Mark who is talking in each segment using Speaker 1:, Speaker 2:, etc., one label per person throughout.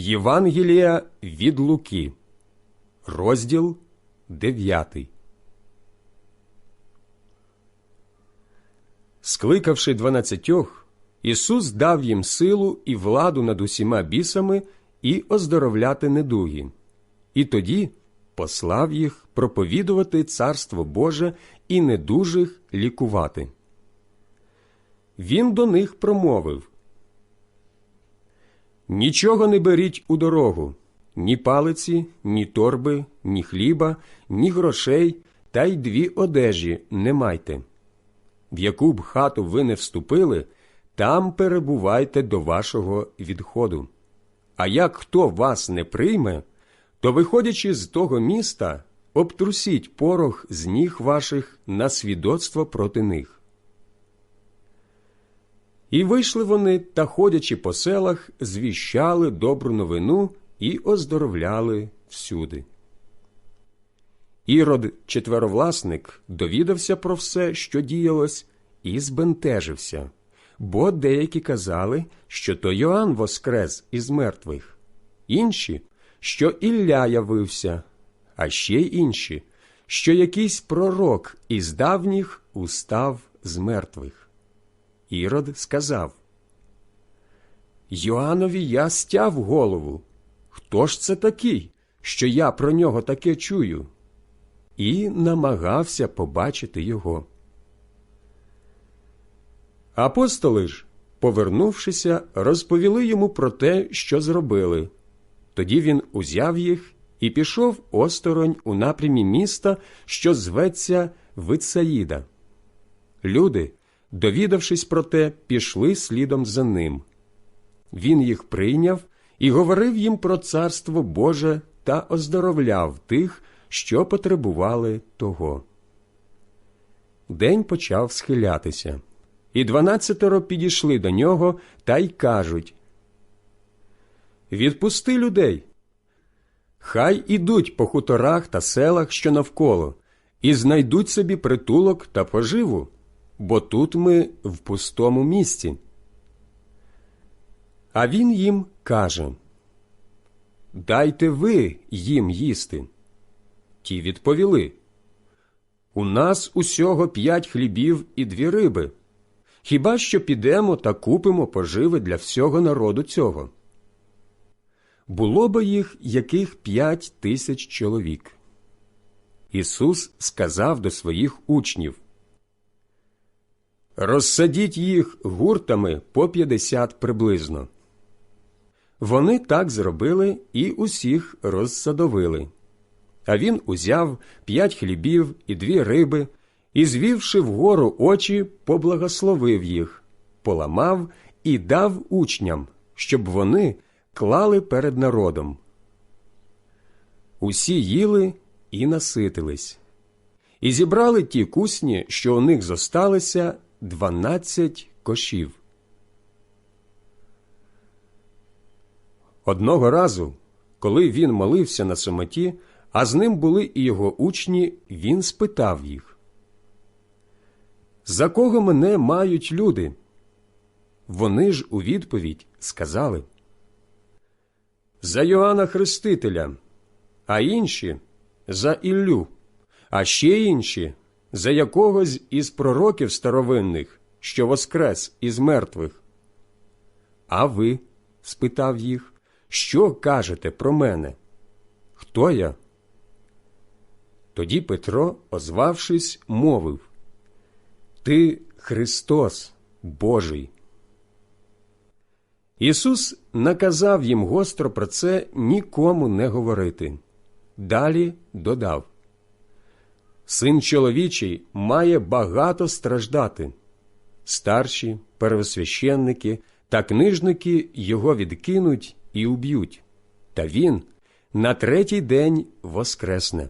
Speaker 1: Євангелія від Луки, розділ 9. Скликавши дванадцятьох, Ісус дав їм силу і владу над усіма бісами і оздоровляти недуги, і тоді послав їх проповідувати Царство Боже і недужих лікувати. Він до них промовив Нічого не беріть у дорогу, ні палиці, ні торби, ні хліба, ні грошей, та й дві одежі не майте. В яку б хату ви не вступили, там перебувайте до вашого відходу. А як хто вас не прийме, то, виходячи з того міста, обтрусіть порох з ніг ваших на свідоцтво проти них. І вийшли вони та, ходячи по селах, звіщали добру новину і оздоровляли всюди. Ірод, четверовласник, довідався про все, що діялось, і збентежився, бо деякі казали, що то Йоанн воскрес із мертвих, інші, що Ілля явився, а ще й інші, що якийсь пророк із давніх устав з мертвих. Ірод сказав Йоанові я стяв голову. Хто ж це такий, що я про нього таке чую? І намагався побачити його. Апостоли ж, повернувшися, розповіли йому про те, що зробили. Тоді він узяв їх і пішов осторонь у напрямі міста, що зветься Вицаїда. Люди, довідавшись про те, пішли слідом за ним. Він їх прийняв і говорив їм про царство Боже та оздоровляв тих, що потребували того. День почав схилятися, і дванадцятеро підійшли до нього та й кажуть Відпусти людей. Хай ідуть по хуторах та селах, що навколо, і знайдуть собі притулок та поживу, бо тут ми в пустому місці. А він їм каже Дайте ви їм їсти. Ті відповіли У нас усього п'ять хлібів і дві риби. Хіба що підемо та купимо поживи для всього народу цього? Було би їх яких п'ять тисяч чоловік. Ісус сказав до своїх учнів Розсадіть їх гуртами по п'ятдесят приблизно. Вони так зробили і усіх розсадовили. А він узяв п'ять хлібів і дві риби і, звівши вгору очі, поблагословив їх, поламав і дав учням, щоб вони клали перед народом. Усі їли і наситились, і зібрали ті кусні, що у них зосталися, дванадцять кошів. Одного разу, коли він молився на самоті, а з ним були і його учні, він спитав їх За кого мене мають люди? Вони ж у відповідь сказали За Йоанна Хрестителя, а інші за Іллю, а ще інші за якогось із пророків старовинних, що воскрес із мертвих. А ви? спитав їх. Що кажете про мене? Хто я? Тоді Петро, озвавшись, мовив Ти Христос Божий. Ісус наказав їм гостро про це нікому не говорити. Далі додав Син чоловічий має багато страждати. Старші, первосвященники та книжники його відкинуть і уб'ють, та він на третій день воскресне.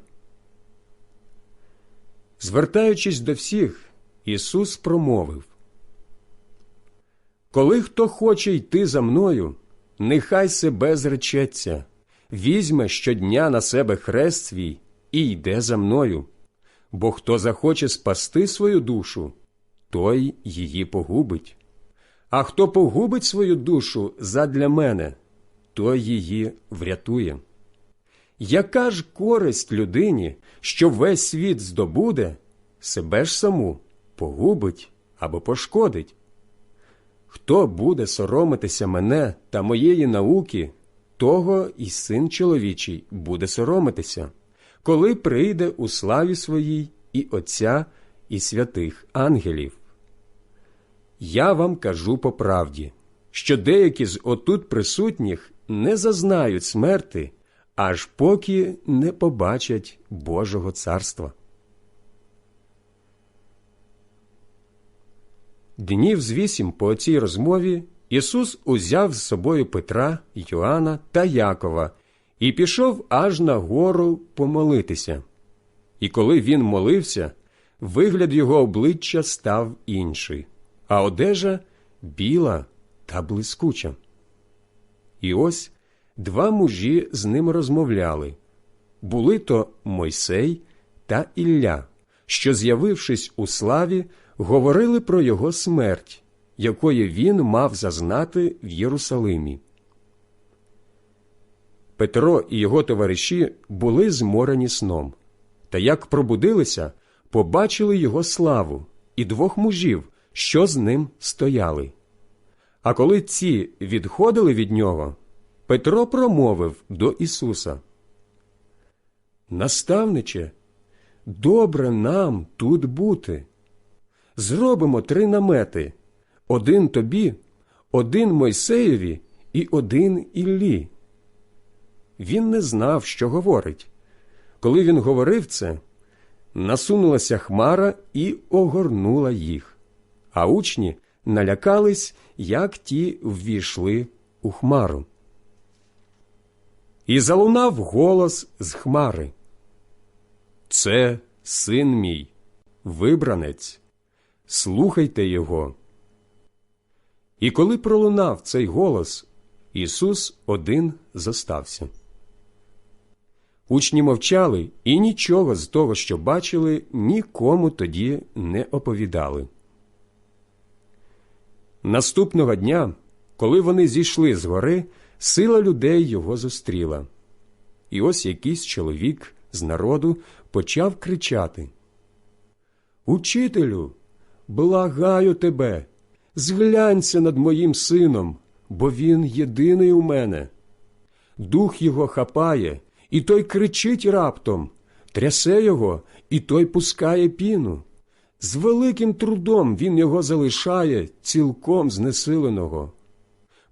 Speaker 1: Звертаючись до всіх, Ісус промовив Коли хто хоче йти за мною, нехай себе зречеться, візьме щодня на себе хрест свій і йде за мною, бо хто захоче спасти свою душу, той її погубить. А хто погубить свою душу задля мене, той її врятує. Яка ж користь людині, що весь світ здобуде, себе ж саму погубить або пошкодить? Хто буде соромитися мене та моєї науки, того і син чоловічий буде соромитися, коли прийде у славі своїй і Отця, і святих ангелів. Я вам кажу по правді, що деякі з отут присутніх не зазнають смерти, аж поки не побачать Божого царства. Днів з вісім по цій розмові Ісус узяв з собою Петра, Йоанна та Якова і пішов аж на гору помолитися. І коли він молився, вигляд його обличчя став інший, а одежа біла та блискуча. І ось два мужі з ним розмовляли були то Мойсей та Ілля, що, з'явившись у славі, говорили про його смерть, якої він мав зазнати в Єрусалимі. Петро і його товариші були зморені сном, та як пробудилися, побачили його славу і двох мужів, що з ним стояли. А коли ці відходили від нього, Петро промовив до Ісуса Наставниче, добре нам тут бути. Зробимо три намети один тобі, один Мойсеєві і один Іллі. Він не знав, що говорить. Коли він говорив це, насунулася хмара і огорнула їх, а учні налякались, як ті ввійшли у хмару. І залунав голос з хмари. Це син мій, вибранець, слухайте його. І коли пролунав цей голос, Ісус один зостався. Учні мовчали і нічого з того, що бачили, нікому тоді не оповідали. Наступного дня, коли вони зійшли з гори, сила людей його зустріла. І ось якийсь чоловік з народу почав кричати Учителю, благаю тебе, зглянься над моїм сином, бо він єдиний у мене. Дух його хапає, і той кричить раптом, трясе його, і той пускає піну. З великим трудом він його залишає цілком знесиленого.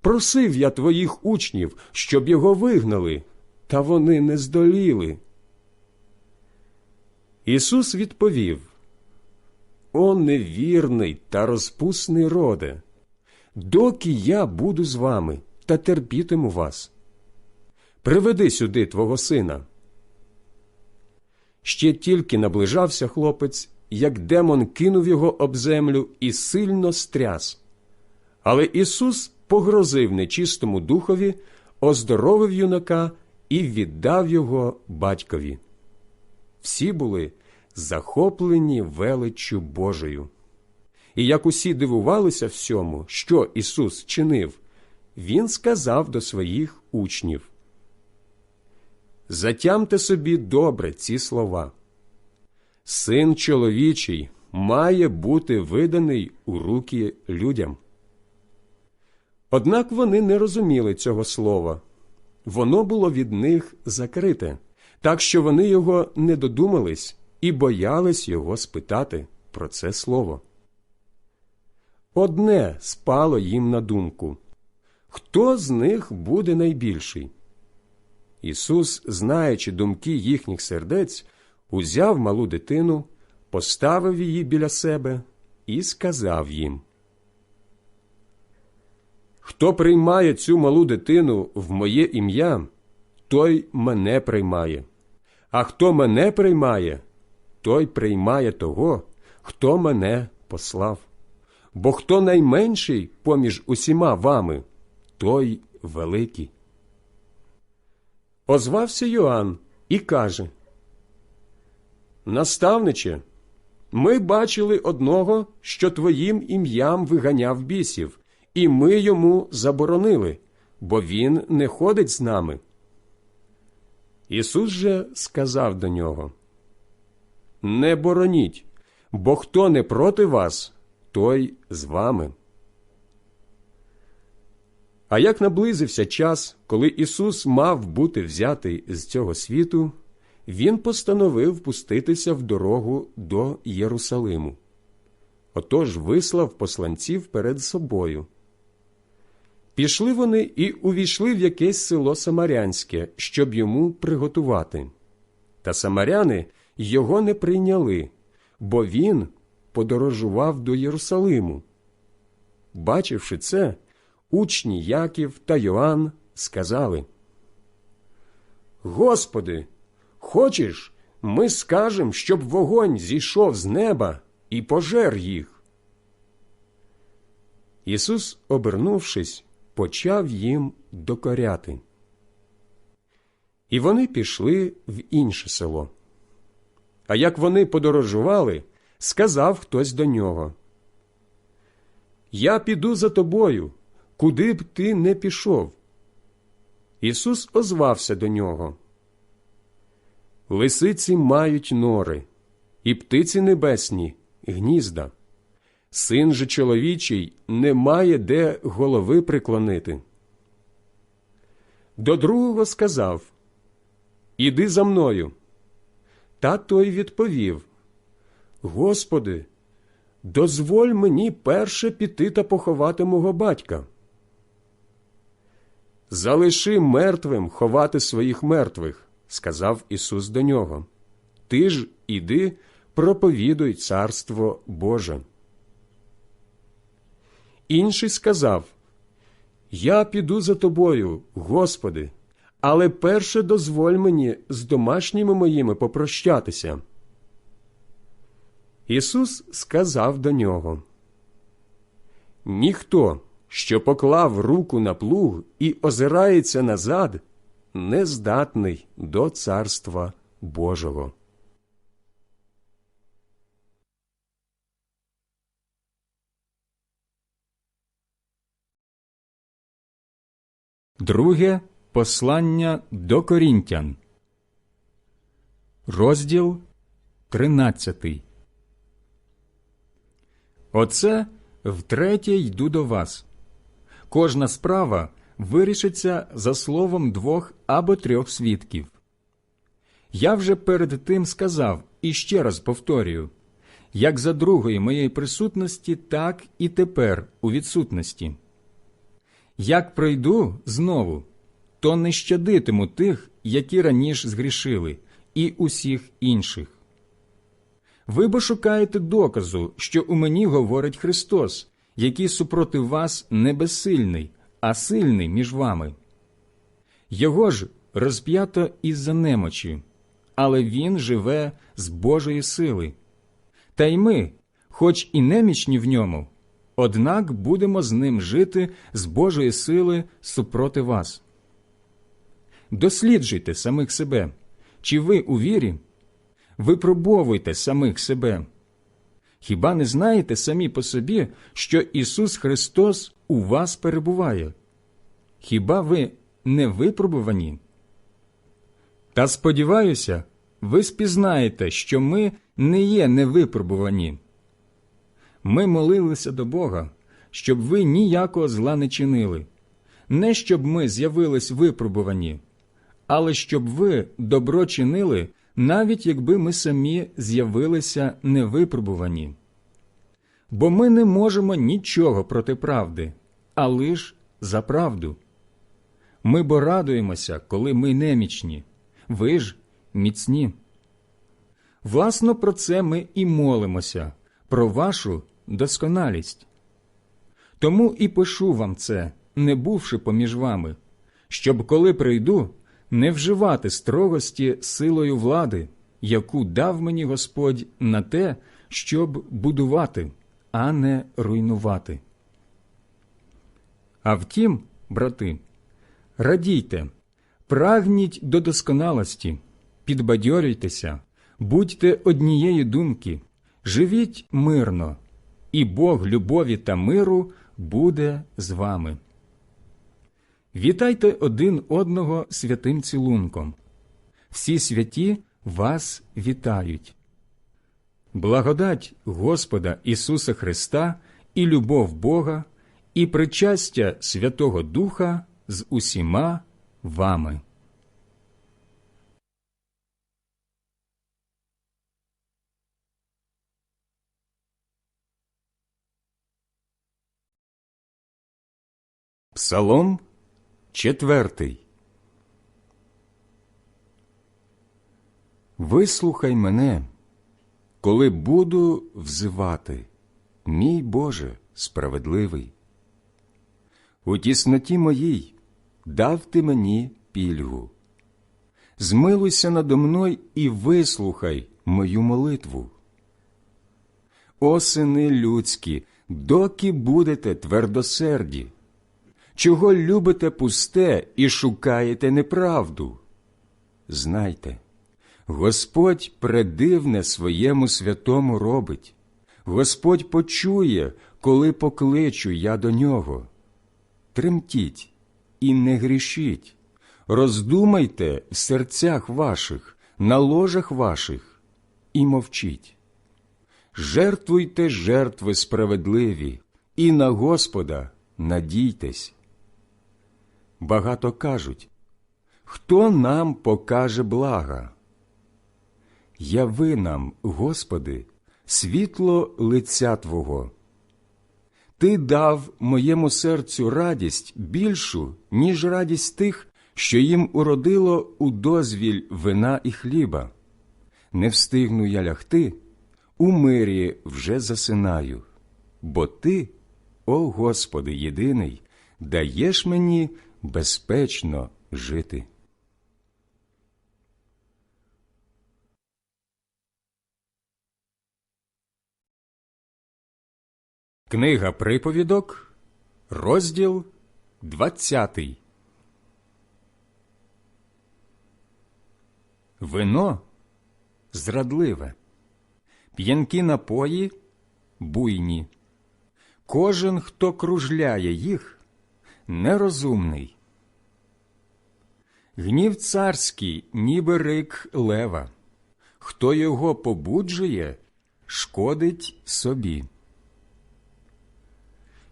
Speaker 1: Просив я твоїх учнів, щоб його вигнали, та вони не здоліли. Ісус відповів О невірний та розпусний роде, доки я буду з вами та терпітиму вас. Приведи сюди твого сина. Ще тільки наближався хлопець, як демон кинув його об землю і сильно стряс. Але Ісус погрозив нечистому духові, оздоровив юнака і віддав його батькові. Всі були захоплені величчю Божою. І як усі дивувалися всьому, що Ісус чинив, Він сказав до своїх учнів Затямте собі добре ці слова. Син чоловічий має бути виданий у руки людям. Однак вони не розуміли цього слова. Воно було від них закрите, так що вони його не додумались і боялись його спитати про це слово. Одне спало їм на думку хто з них буде найбільший? Ісус, знаючи думки їхніх сердець, узяв малу дитину, поставив її біля себе і сказав їм Хто приймає цю малу дитину в моє ім'я, той мене приймає, а хто мене приймає, той приймає того, хто мене послав. Бо хто найменший поміж усіма вами, той великий. Озвався Йоанн і каже Наставниче, ми бачили одного, що твоїм ім'ям виганяв бісів, і ми йому заборонили, бо він не ходить з нами. Ісус же сказав до нього Не бороніть, бо хто не проти вас, той з вами. А як наблизився час, коли Ісус мав бути взятий з цього світу, Він постановив пуститися в дорогу до Єрусалиму. Отож вислав посланців перед собою. Пішли вони і увійшли в якесь село Самарянське, щоб йому приготувати. Та самаряни його не прийняли, бо він подорожував до Єрусалиму. Бачивши це, учні Яків та Йоанн сказали Господи, хочеш, ми скажем, щоб вогонь зійшов з неба і пожер їх. Ісус, обернувшись, почав їм докоряти. І вони пішли в інше село. А як вони подорожували, сказав хтось до нього Я піду за тобою, куди б ти не пішов. Ісус озвався до нього. Лисиці мають нори, і птиці небесні гнізда. Син же чоловічий не має де голови приклонити. До другого сказав Іди за мною. Та той відповів Господи, дозволь мені перше піти та поховати мого батька. Залиши мертвим ховати своїх мертвих, сказав Ісус до нього. Ти ж іди, проповідуй царство Боже. Інший сказав Я піду за тобою, Господи, але перше дозволь мені з домашніми моїми попрощатися. Ісус сказав до нього Ніхто, що поклав руку на плуг і озирається назад, не здатний до царства Божого.
Speaker 2: Друге послання до Корінтян, розділ 13. Оце втретє йду до вас. Кожна справа вирішиться за словом двох або трьох свідків. Я вже перед тим сказав і ще раз повторюю як за другої моєї присутності, так і тепер у відсутності. Як пройду знову, то не щадитиму тих, які раніше згрішили, і усіх інших. Ви бо шукаєте доказу, що у мені говорить Христос, який супроти вас не безсильний, а сильний між вами. Його ж розп'ято із-за немочі, але Він живе з Божої сили. Та й ми, хоч і немічні в ньому, однак будемо з ним жити з Божої сили супроти вас. Досліджуйте самих себе, чи ви у вірі, випробовуйте самих себе. Хіба не знаєте самі по собі, що Ісус Христос у вас перебуває? Хіба ви не випробувані? Та сподіваюся, ви спізнаєте, що ми не є невипробувані. Ми молилися до Бога, щоб ви ніякого зла не чинили, не щоб ми з'явились випробувані, але щоб ви добро чинили, навіть якби ми самі з'явилися невипробувані. Бо ми не можемо нічого проти правди, а лиш за правду. Ми бо радуємося, коли ми немічні, ви ж міцні. Власно, про це ми і молимося, про вашу досконалість. Тому і пишу вам це, не бувши поміж вами, щоб, коли прийду, не вживати строгості силою влади, яку дав мені Господь на те, щоб будувати, а не руйнувати. А втім, брати, радійте, прагніть до досконалості, підбадьорюйтеся, будьте однієї думки, живіть мирно, і Бог любові та миру буде з вами. Вітайте один одного святим цілунком. Всі святі вас вітають. Благодать Господа Ісуса Христа і любов Бога, і причастя Святого Духа з усіма вами.
Speaker 1: Псалом четвертий. Вислухай мене, коли буду взивати, мій Боже справедливий. У тісноті моїй дав ти мені пільгу. Змилуйся надо мною і вислухай мою молитву. О сини людські, доки будете твердосерді, чого любите пусте і шукаєте неправду? Знайте, Господь предивне своєму святому робить, Господь почує, коли покличу я до нього. Тремтіть і не грішіть, роздумайте в серцях ваших, на ложах ваших, і мовчіть. Жертвуйте жертви справедливі, і на Господа надійтесь. Багато кажуть, хто нам покаже блага? Яви нам, Господи, світло лиця Твого. Ти дав моєму серцю радість більшу, ніж радість тих, що їм уродило у дозвіль вина і хліба. Не встигну я лягти, у мирі вже засинаю, бо Ти, о Господи, єдиний, даєш мені безпечно жити. Книга приповідок, розділ 20. Вино зрадливе, п'янкі напої буйні. Кожен, хто кружляє їх, нерозумний. Гнів царський, ніби рик лева. Хто його побуджує, шкодить собі.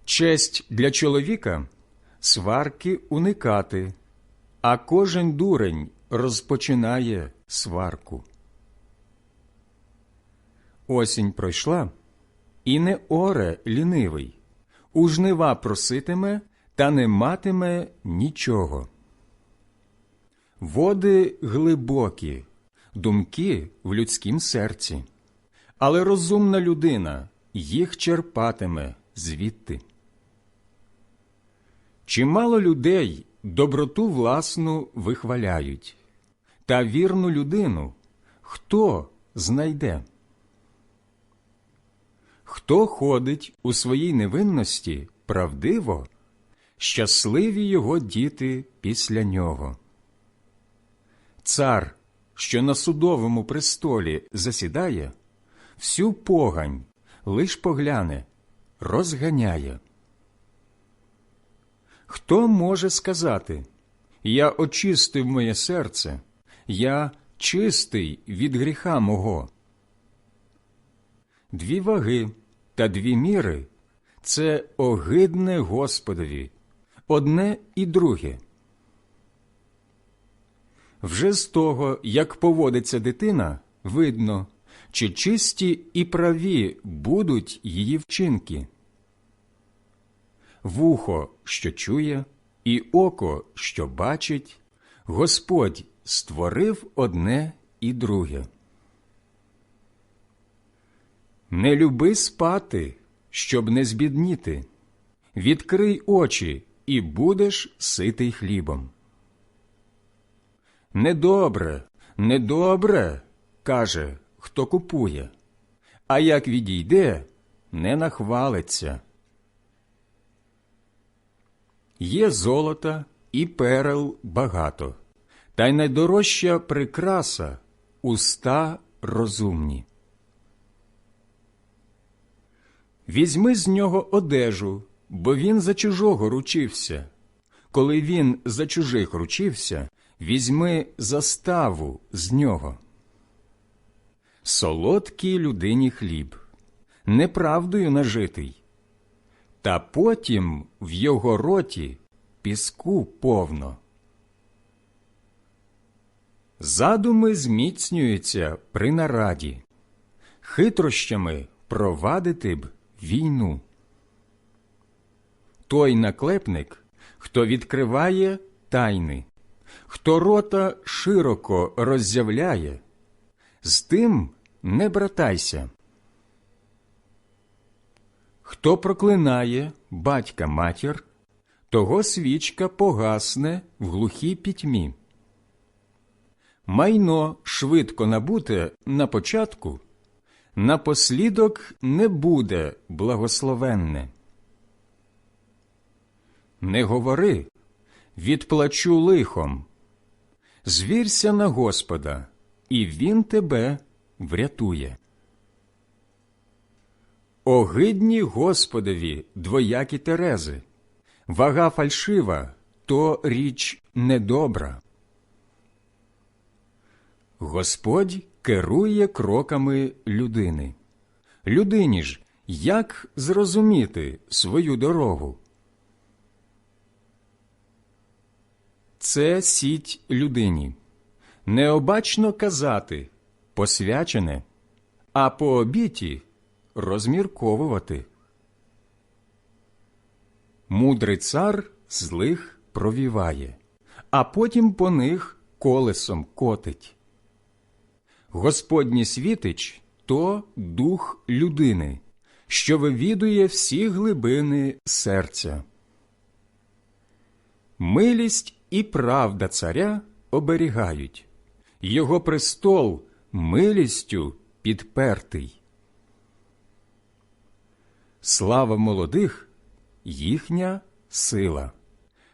Speaker 1: Честь для чоловіка сварки уникати, а кожен дурень розпочинає сварку. Осінь пройшла, і не оре лінивий, у жнива проситиме та не матиме нічого. Води глибокі, думки в людськім серці, але розумна людина їх черпатиме звідти. Чимало людей доброту власну вихваляють, та вірну людину хто знайде? Хто ходить у своїй невинності правдиво, щасливі його діти після нього. Цар, що на судовому престолі засідає, всю погань лиш погляне, розганяє. Хто може сказати Я очистив моє серце, я чистий від гріха мого? Дві ваги та дві міри це огидне Господові, одне і друге. Вже з того, як поводиться дитина, видно, чи чисті і праві будуть її вчинки. Вухо, що чує, і око, що бачить, Господь створив одне і друге. Не люби спати, щоб не збідніти. Відкрий очі, і будеш ситий хлібом. Недобре, недобре, каже, хто купує, а як відійде, не нахвалиться. Є золота і перел багато, та й найдорожча прикраса уста розумні. Візьми з нього одежу, бо він за чужого ручився.
Speaker 2: коли він за чужих ручився, візьми заставу з нього. Солодкий людині хліб, неправдою нажитий, та потім в його роті піску повно. Задуми зміцнюються при нараді, хитрощами провадити б війну. Той наклепник, хто відкриває тайни, хто рота широко роззявляє, з тим не братайся. Хто проклинає батька матір, того свічка погасне в глухій пітьмі. Майно швидко набуте на початку, напослідок не буде благословенне. Не говори, відплачу лихом. Звірся на Господа, і Він тебе врятує. Огидні Господові двоякі терези, вага фальшива то річ недобра. Господь керує кроками людини. Людині ж як зрозуміти свою дорогу? Це сіть людині. Необачно казати посвячене, а по обіті розмірковувати. Мудрий цар злих провіває, а потім по них колесом котить. Господній світич то дух людини, що вивідує всі глибини серця. Милість і правда царя оберігають, його престол милістю підпертий. Слава молодих їхня сила,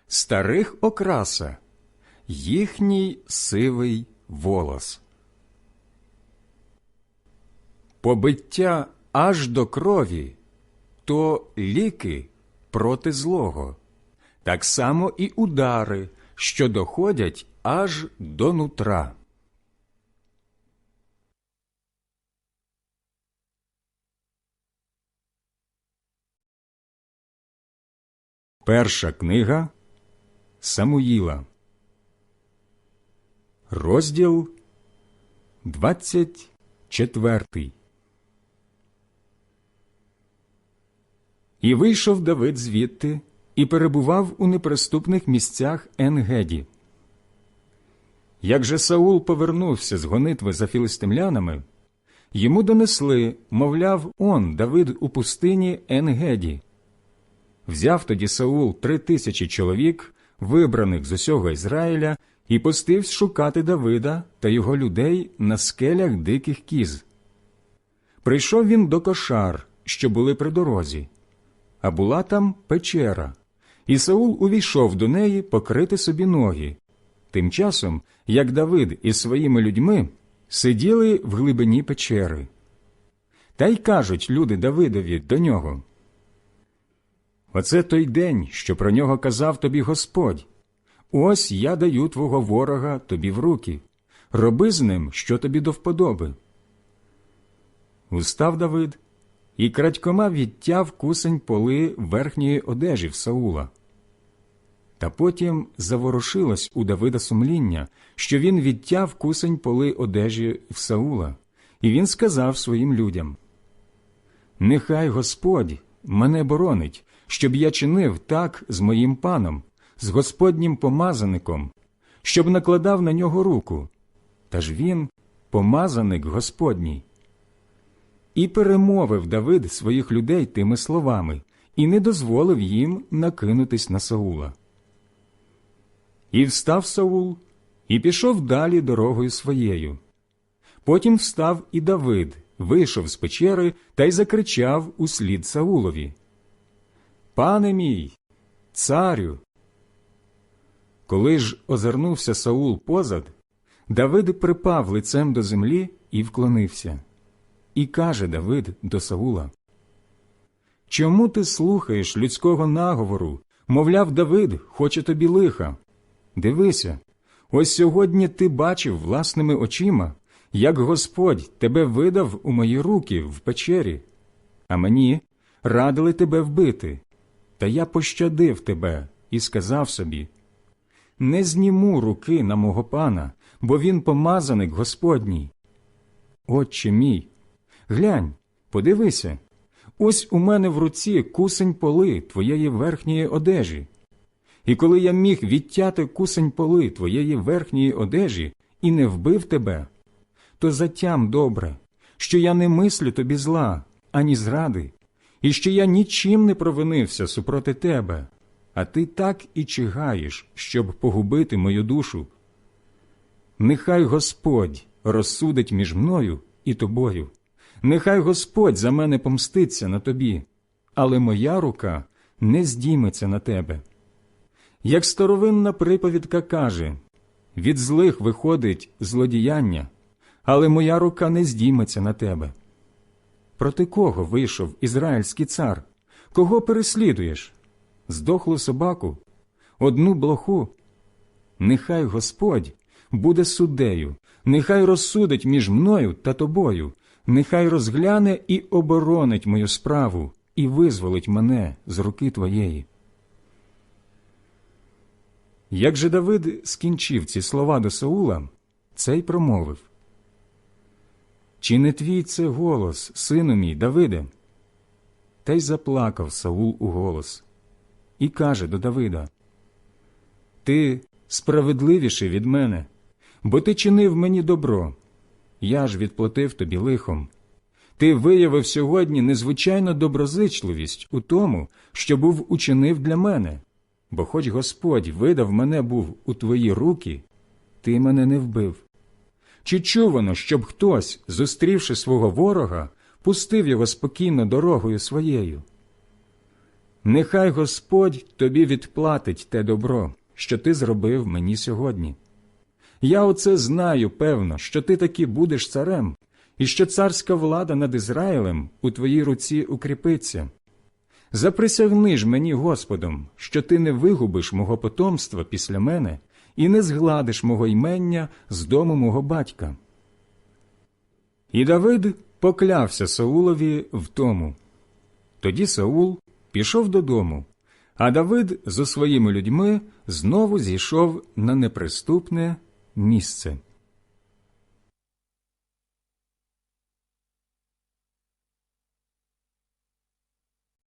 Speaker 2: старих окраса, їхній сивий волос. Побиття аж до крові то ліки проти злого, так само і удари, що доходять аж до нутра. Перша книга Самуїла, розділ 24. І вийшов Давид звідти і перебував у неприступних місцях Енгеді. Як же Саул повернувся з гонитви за філистимлянами, йому донесли, мовляв, он Давид у пустині Енгеді. Взяв тоді Саул три тисячі чоловік, вибраних з усього Ізраїля, і пустився шукати Давида та його людей на скелях диких кіз. Прийшов він до кошар, що були при дорозі, а була там печера, і Саул увійшов до неї покрити собі ноги. Тим часом, як Давид із своїми людьми сиділи в глибині печери. Та й кажуть люди Давидові до нього. Оце той день, що про нього казав тобі Господь. Ось я даю твого ворога тобі в руки. Роби з ним, що тобі до вподоби. Устав Давид і крадькома відтяв кусень поли верхньої одежі в Саула. Та потім заворушилось у Давида сумління, що він відтяв кусень поли одежі в Саула, і він сказав своїм людям Нехай Господь мене боронить, щоб я чинив так з моїм паном, з Господнім помазаником, щоб накладав на нього руку. Та ж він помазаник Господній. І перемовив Давид своїх людей тими словами, і не дозволив їм накинутись на Саула. І встав Саул, і пішов далі дорогою своєю. Потім встав і Давид, вийшов з печери та й закричав услід Саулові. Пане мій, царю. Коли ж озирнувся Саул позад, Давид припав лицем до землі і вклонився. І каже Давид до Саула: Чому ти слухаєш людського наговору, Мовляв, Давид хоче тобі лиха. Дивися, ось сьогодні ти бачив власними очима, як Господь тебе видав у мої руки в печері, а мені радили тебе вбити. Та я пощадив тебе і сказав собі не зніму руки на мого пана, бо він помазаник Господній. Отче мій, глянь, подивися, ось у мене в руці кусень поли твоєї верхньої одежі. І коли я міг відтяти кусень поли твоєї верхньої одежі і не вбив тебе, то затям добре, що я не мислю тобі зла, ані зради, і що я нічим не провинився супроти тебе, а ти так і чигаєш, щоб погубити мою душу. Нехай Господь розсудить між мною і тобою, нехай Господь за мене помститься на тобі, але моя рука не здійметься на тебе. Як старовинна приповідка каже, від злих виходить злодіяння, але моя рука не здійметься на тебе. Проти кого вийшов ізраїльський цар? Кого переслідуєш? Здохлу собаку, одну блоху. Нехай Господь буде суддею, нехай розсудить між мною та тобою, нехай розгляне і оборонить мою справу і визволить мене з руки твоєї. Як же Давид скінчив ці слова до Саула, цей промовив Чи не твій це голос, сину мій, Давиде? Та й заплакав Саул у голос і каже до Давида Ти справедливіший від мене, бо ти чинив мені добро, я ж відплатив тобі лихом. Ти виявив сьогодні незвичайну доброзичливість у тому, що був учинив для мене, бо хоч Господь видав мене був у твої руки, ти мене не вбив. Чи чувано, щоб хтось, зустрівши свого ворога, пустив його спокійно дорогою своєю? Нехай Господь тобі відплатить те добро, що ти зробив мені сьогодні. Я оце знаю, певно, що ти таки будеш царем, і що царська влада над Ізраїлем у твоїй руці укріпиться. Заприсягни ж мені Господом, що ти не вигубиш мого потомства після мене і не згладиш мого ймення з дому мого батька. І Давид поклявся Саулові в тому. Тоді Саул пішов додому, а Давид зо своїми людьми знову зійшов на неприступне місце.